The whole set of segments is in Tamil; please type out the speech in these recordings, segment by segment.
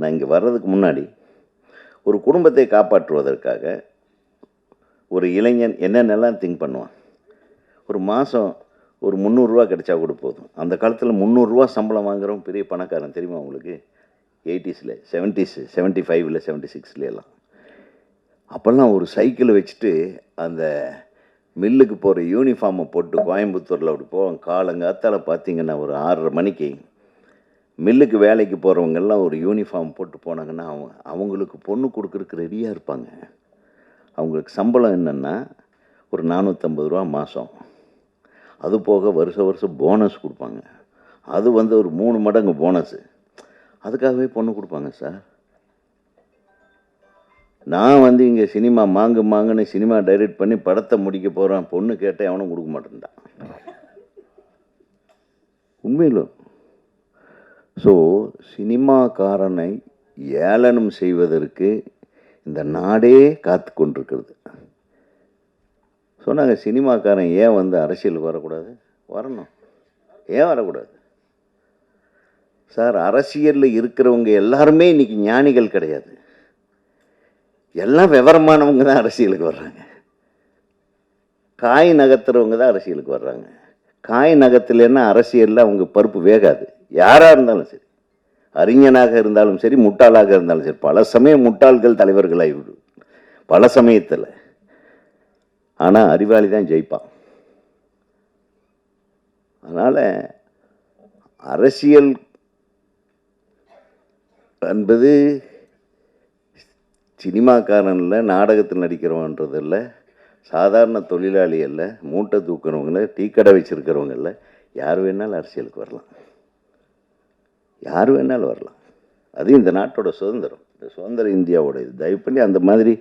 நான் இங்கே வர்றதுக்கு முன்னாடி ஒரு குடும்பத்தை காப்பாற்றுவதற்காக ஒரு இளைஞன் என்னென்னலாம் திங்க் பண்ணுவான்? ஒரு மாதம் ஒரு முந்நூறுரூவா கிடைச்சா கூட போதும். அந்த காலத்தில் முந்நூறுரூவா சம்பளம் வாங்குறவன் பெரிய பணக்காரன் தெரியுமா உங்களுக்கு? எயிட்டிஸில் செவன்ட்டீஸ் செவன்ட்டி ஃபைவ்ல செவன்ட்டி சிக்ஸ்லாம் அப்போல்லாம் ஒரு சைக்கிளை வச்சுட்டு அந்த மில்லுக்கு போகிற யூனிஃபார்மை போட்டு கோயம்புத்தூரில் அப்படி போவோம் காலங்காத்தால் பார்த்தீங்கன்னா ஒரு ஆறரை மணிக்கு மில்லுக்கு வேலைக்கு போகிறவங்கெல்லாம் ஒரு யூனிஃபார்ம் போட்டு போனாங்கன்னா அவங்க அவங்களுக்கு பொண்ணு கொடுக்குறதுக்கு ரெடியாக இருப்பாங்க. அவங்களுக்கு சம்பளம் என்னென்னா ஒரு நானூற்றம்பது ரூபா மாதம் அது போக வருஷ வருஷம் போனஸ் கொடுப்பாங்க. அது வந்து ஒரு மூணு மடங்கு போனஸு அதுக்காகவே பொண்ணு கொடுப்பாங்க சார் நான் வந்து இங்கே சினிமா மாங்கு மாங்குன்னு சினிமா டைரக்ட் பண்ணி படத்தை முடிக்க போகிறேன் பொண்ணு கேட்டேன் அவனும் கொடுக்க மாட்டேன்டான் உண்மையிலும் ஸோ சினிமாக்காரனை ஏளனம் செய்வதற்கு இந்த நாடே காத்து கொண்டிருக்கிறது. சொன்னாங்க சினிமாக்காரன் ஏன் வந்து அரசியலுக்கு வரக்கூடாது? வரணும். ஏன் வரக்கூடாது? சார் அரசியலில் இருக்கிறவங்க எல்லாருமே இன்றைக்கி ஞானிகள் கிடையாது. எல்லாம் விவரமானவங்க தான் அரசியலுக்கு வர்றாங்க. காய் நகர்த்துறவங்க தான் அரசியலுக்கு வர்றாங்க. காய் நகர்த்தலைன்னா அரசியலில் அவங்க பருப்பு வேகாது. யாராக இருந்தாலும் சரி அறிஞனாக இருந்தாலும் சரி முட்டாளாக இருந்தாலும் சரி பல சமயம் முட்டாள்கள் தலைவர்களாகிவிடும் பல சமயத்தில். ஆனால் அறிவாளி தான் ஜெயிப்பான். அதனால் அரசியல் என்பது சினிமாக்காரன்ல நாடகத்தில் நடிக்கிறவன்றது இல்லை சாதாரண தொழிலாளி அல்ல மூட்டை தூக்குறவங்கள டீ கடை வச்சுருக்கிறவங்கள யார் வேணாலும் அரசியலுக்கு வரலாம். யார் வேணாலும் வரலாம். அது இந்த நாட்டோட சுதந்திரம். இந்த சுதந்திர இந்தியாவோட இது தயவு பண்ணி அந்த மாதிரி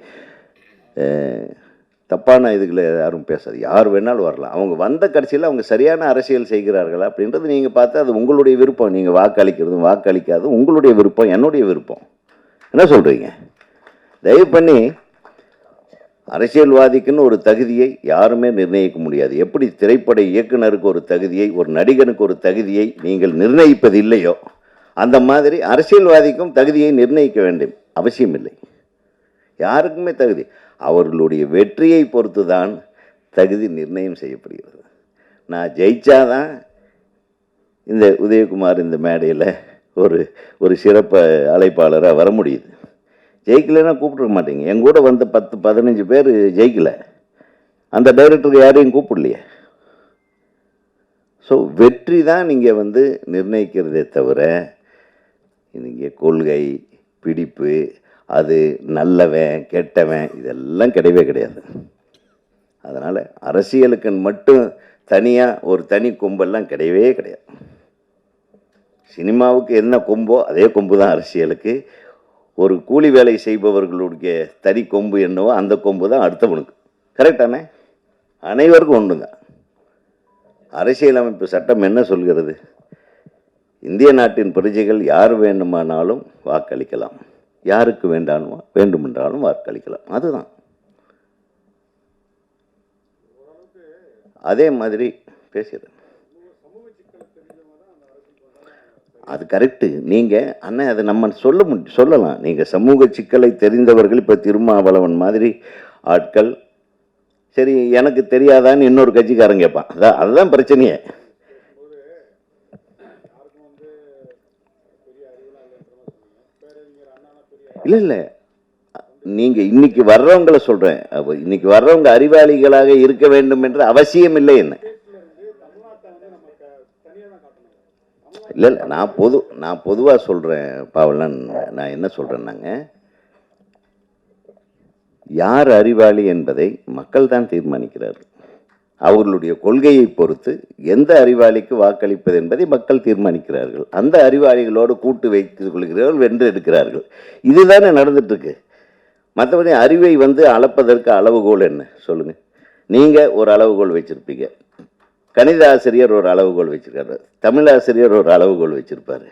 தப்பான இதுகளை யாரும் பேசாது. யார் வேணாலும் வரலாம். அவங்க வந்த கடைசியில் அவங்க சரியான அரசியல் செய்கிறார்களா அப்படின்றது நீங்கள் பார்த்து அது உங்களுடைய விருப்பம். நீங்கள் வாக்களிக்கிறதும் வாக்களிக்காதும் உங்களுடைய விருப்பம் என்னுடைய விருப்பம். என்ன சொல்கிறீங்க தயவு பண்ணி அரசியல்வாதிக்குன்னு ஒரு தகுதியை யாருமே நிர்ணயிக்க முடியாது. எப்படி திரைப்பட இயக்குனருக்கு ஒரு தகுதியை ஒரு நடிகனுக்கு ஒரு தகுதியை நீங்கள் நிர்ணயிப்பது இல்லையோ அந்த மாதிரி அரசியல்வாதிக்கும் தகுதியை நிர்ணயிக்க வேண்டும். அவசியம் இல்லை யாருக்குமே தகுதி. அவர்களுடைய வெற்றியை பொறுத்து தான் தகுதி நிர்ணயம் செய்யப்படுகிறது. நான் ஜெயிச்சாதான் இந்த உதயகுமார் இந்த மேடையில் ஒரு ஒரு சிறப்பு அழைப்பாளராக வர முடியுது. ஜெயிக்கலைன்னா கூப்பிட்ருக்க மாட்டீங்க. என் கூட வந்த பத்து பதினஞ்சு பேர் ஜெயிக்கலை. அந்த டைரக்டருக்கு யாரையும் கூப்பிடலையே. ஸோ வெற்றி தான் நீங்கள் வந்து நிர்ணயிக்கிறதே தவிர இங்கே கொள்கை பிடிப்பு அது நல்லவன் கெட்டவன் இதெல்லாம் கிடையவே கிடையாது. அதனால் அரசியலுக்கு மட்டும் தனியாக ஒரு தனி கொம்பெல்லாம் கிடையவே கிடையாது. சினிமாவுக்கு என்ன கொம்போ அதே கொம்பு தான் அரசியலுக்கு. ஒரு கூலி வேலை செய்பவர்களுடைய தனி கொம்பு என்னவோ அந்த கொம்பு தான் அடுத்தவனுக்கு கரெக்டானே அனைவருக்கும் ஒன்றுங்க அரசியலமைப்பு சட்டம் என்ன சொல்கிறது? இந்திய நாட்டின் பிரஜைகள் யார் வேண்டுமானாலும் வாக்களிக்கலாம். யாருக்கு வேண்டாமோ வேண்டுமென்றாலும் வாக்களிக்கலாம். அதுதான். அதே மாதிரி பேசுகிறேன் அது கரெக்டு நீங்கள் அண்ணன் அதை நம்ம சொல்ல முடி சொல்லலாம். நீங்கள் சமூக சிக்கலை தெரிந்தவர்கள் இப்போ திருமாவளவன் மாதிரி ஆட்கள் சரி எனக்கு தெரியாதான்னு இன்னொரு கட்சிக்காரன் கேட்பான். அதான் அதுதான் பிரச்சனையே. இல்லை இல்லை. நீங்கள் இன்னைக்கு வர்றவங்களை சொல்கிறேன் இன்னைக்கு வர்றவங்க அறிவாளிகளாக இருக்க வேண்டும் என்ற அவசியம் இல்லை என்ன? இல்லை இல்லை. நான் பொது நான் பொதுவாக சொல்கிறேன் பாவலன். நான் என்ன சொல்கிறேன்னாங்க யார் அறிவாளி என்பதை மக்கள் தான் தீர்மானிக்கிறார்கள். அவர்களுடைய கொள்கையை பொறுத்து எந்த அறிவாளிக்கு வாக்களிப்பது என்பதை மக்கள் தீர்மானிக்கிறார்கள். அந்த அறிவாளிகளோடு கூட்டு வைத்துக் கொள்கிறார்கள் வென்று எடுக்கிறார்கள் இதுதானே நடந்துட்டு இருக்கு மற்றபடி அறிவை வந்து அளப்பதற்கு அளவுகோல் என்ன? சொல்லுங்க. நீங்க ஒரு அளவுகோல் வச்சிருப்பீங்க. கணித ஆசிரியர் ஒரு அளவுகோல் வச்சிருக்காரு. தமிழ் ஆசிரியர் ஒரு அளவுகோல் வச்சிருப்பாரு.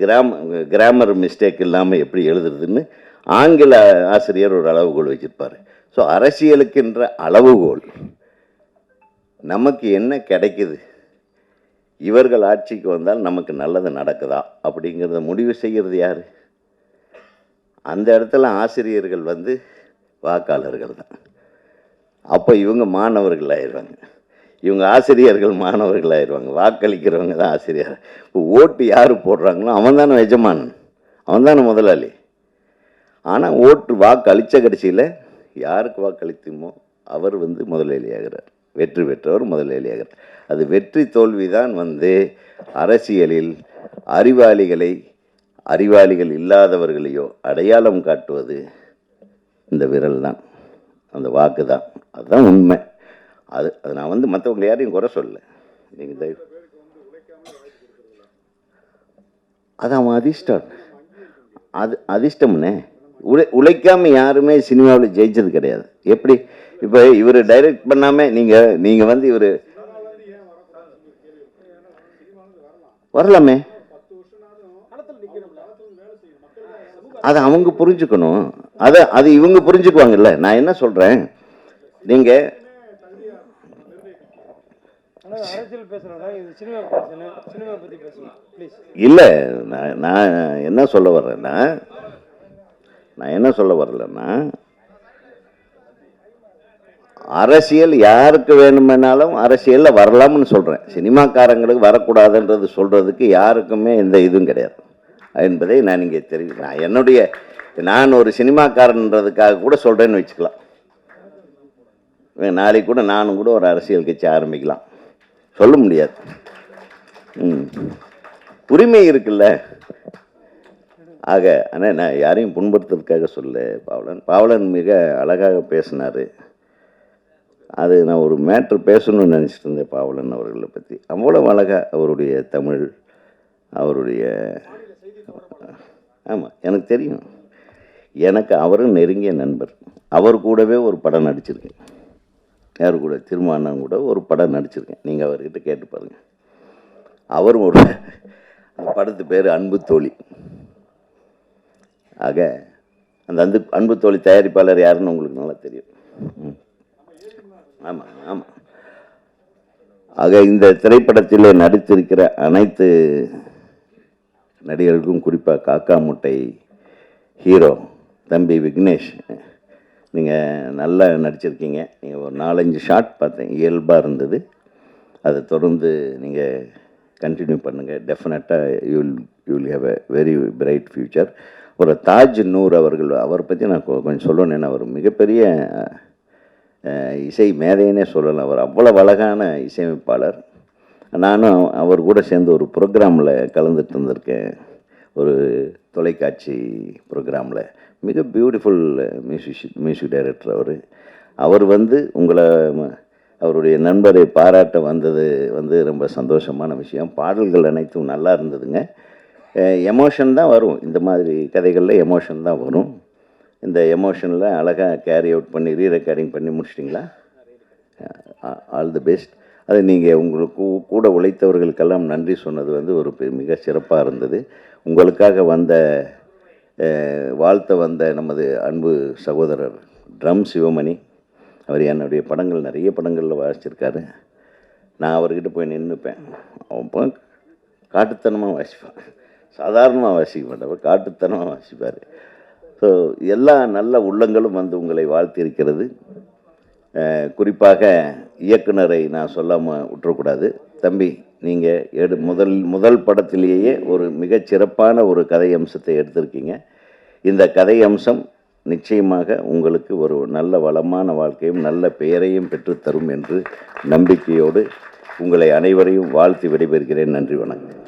கிராம கிராமர் மிஸ்டேக் இல்லாமல் எப்படி எழுதுறதுன்னு ஆங்கில ஆசிரியர் ஒரு அளவுகோல் வச்சிருப்பாரு. ஸோ அரசியலுக்கின்ற அளவுகோல். நமக்கு என்ன கிடைக்குது? இவர்கள் ஆட்சிக்கு வந்தால் நமக்கு நல்லது நடக்குதா? அப்படிங்கிறத முடிவு செய்கிறது யார்? அந்த இடத்துல ஆசிரியர்கள் வந்து வாக்காளர்கள் தான். அப்போ இவங்க மாணவர்கள் ஆயிடுவாங்க. இவங்க ஆசிரியர்கள் மாணவர்கள் ஆயிடுவாங்க. வாக்களிக்கிறவங்க தான் ஆசிரியர். இப்போ ஓட்டு யார் போடுறாங்களோ அவன் தானே எஜமானன். அவன் தானே முதலாளி. ஆனால் ஓட்டு வாக்கு அளித்த கடைசியில் யாருக்கு வாக்களித்தோமோ அவர் வந்து முதலாளியாகிறார். வெற்றி பெற்றவர் முதலாளியாகிறார் அது வெற்றி தோல்விதான் வந்து அரசியலில் அறிவாளிகளை அறிவாளிகள் இல்லாதவர்களையோ அடையாளம் காட்டுவது இந்த விரல் தான் அந்த வாக்கு தான் அதுதான் உண்மை. அது அது நான் வந்து மற்றவங்களை யாரையும் குறை சொல்ல நீங்கள் தயவு அது அவன் அதிர்ஷ்டம். அது அதிர்ஷ்டம்னே. உழை உழைக்காமல் யாருமே சினிமாவில் ஜெயிச்சது கிடையாது. எப்படி? இப்போ இவர் டைரக்ட் பண்ணாமல் நீங்கள் நீங்கள் வந்து இவர் வரலாமே. அதை அவங்க புரிஞ்சுக்கணும். அதை அது இவங்க புரிஞ்சுக்குவாங்கல்ல. நான் என்ன சொல்கிறேன் நீங்கள் இல்லை நான் நான் என்ன சொல்ல வர்றேன்னா நான் என்ன சொல்ல வரலன்னா அரசியல் யாருக்கு வேணுமென்னாலும் அரசியலில் வரலாம்னு சொல்கிறேன் சினிமாக்காரங்களுக்கு வரக்கூடாதுன்றது சொல்கிறதுக்கு யாருக்குமே எந்த இதுவும் கிடையாது. என்பதை நான் இங்கே தெரிவிக்கிறேன். என்னுடைய நான் ஒரு சினிமாக்காரன்றதுக்காக கூட சொல்கிறேன்னு வச்சுக்கலாம். நாளைக்கு கூட நானும் கூட ஒரு அரசியல் கட்சி ஆரம்பிக்கலாம். சொல்ல முடியாது. ம். உரிமை இருக்குல்ல. ஆக ஆனால் நான் யாரையும் புண்படுத்துறதுக்காக சொல்ல பாவலன். பாவலன் மிக அழகாக பேசினார். அது நான் ஒரு மேட்ரு பேசணும்னு நினச்சிட்டு இருந்தேன் பாவலன் அவர்களை பற்றி அவ்வளோ அழகாக அவருடைய தமிழ் அவருடைய ஆமாம் எனக்கு தெரியும். எனக்கு அவரும் நெருங்கிய நண்பர். அவர் கூடவே ஒரு படம் நடிச்சிருக்கேன். யார் கூட? திருமாண்ணன் கூட ஒரு படம் நடிச்சிருக்கேன். நீங்கள் அவர்கிட்ட கேட்டு பாருங்கள் அவரும் ஒரு படத்து பேர் அன்பு தோழி. ஆக அந்த அன்பு அன்பு தோழி தயாரிப்பாளர் யாருன்னு உங்களுக்கு நல்லா தெரியும். ம். ஆமாம் ஆமாம் ஆக இந்த திரைப்படத்தில் நடித்திருக்கிற அனைத்து நடிகர்களுக்கும் குறிப்பாக காக்கா முட்டை ஹீரோ தம்பி விக்னேஷ் நீங்கள் நல்லா நடிச்சிருக்கீங்க. நீங்கள் ஒரு நாலஞ்சு ஷாட் பார்த்தேன் இயல்பாக இருந்தது. அதை தொடர்ந்து நீங்கள் கண்டினியூ பண்ணுங்கள் டெஃபினட்டாக you'll you'll have a very bright future ஒரு தாஜ் நூர் அவர்கள் அவரை பற்றி நான் கொ- கொஞ்சம் சொல்லணும் ஏன்னா அவர் மிகப்பெரிய இசை மேதைன்னே சொல்லலாம். அவர் அவ்வளோ அழகான இசையமைப்பாளர். நானும் அவர் கூட சேர்ந்து ஒரு ப்ரோக்ராமில் கலந்துட்டு இருந்திருக்கேன். ஒரு தொலைக்காட்சி ப்ரோக்ராமில். மிக பியூட்டிஃபுல் மியூசிஷியன் மியூசிக் டைரக்டர் அவர். அவர் வந்து உங்களை ம- அவருடைய நண்பரை பாராட்ட வந்தது வந்து ரொம்ப சந்தோஷமான விஷயம். பாடல்கள் அனைத்தும் நல்லா இருந்ததுங்க. எமோஷன் தான் வரும். இந்த மாதிரி கதைகளில் எமோஷன் தான் வரும். இந்த எமோஷனில் அழகாக கேரி அவுட் பண்ணி ரீ ரெக்கார்டிங் பண்ணி முடிச்சிட்டிங்களா? ஆல் தி பெஸ்ட் அது நீங்கள் உங்களுக்கு கூட உழைத்தவர்களுக்கெல்லாம் நன்றி சொன்னது வந்து ஒரு மிக சிறப்பாக இருந்தது. உங்களுக்காக வந்த வாழ்த்த வந்த நமது அன்பு சகோதரர் ட்ரம் சிவமணி அவர் என்னுடைய படங்கள் நிறைய படங்களில் வாசிச்சிருக்காரு. நான் அவர்கிட்ட போய் நின்றுப்பேன் அப்போ காட்டுத்தனமாக வாசிப்பேன். சாதாரணமாக வாசிக்க மாட்டேன். காட்டுத்தனமாக வாசிப்பார். ஸோ எல்லா நல்ல உள்ளங்களும் வந்து உங்களை வாழ்த்தியிருக்கிறது. குறிப்பாக இயக்குனரை நான் சொல்லாமல் விட்டுறக்கூடாது. தம்பி நீங்கள் எடு முதல் முதல் படத்திலேயே ஒரு மிகச்சிறப்பான ஒரு கதை அம்சத்தை எடுத்திருக்கீங்க. இந்த கதை அம்சம் நிச்சயமாக உங்களுக்கு ஒரு நல்ல வளமான வாழ்க்கையும் நல்ல பெயரையும் பெற்றுத்தரும் என்று நம்பிக்கையோடு உங்களை அனைவரையும் வாழ்த்தி விடைபெறுகிறேன். நன்றி வணக்கம்.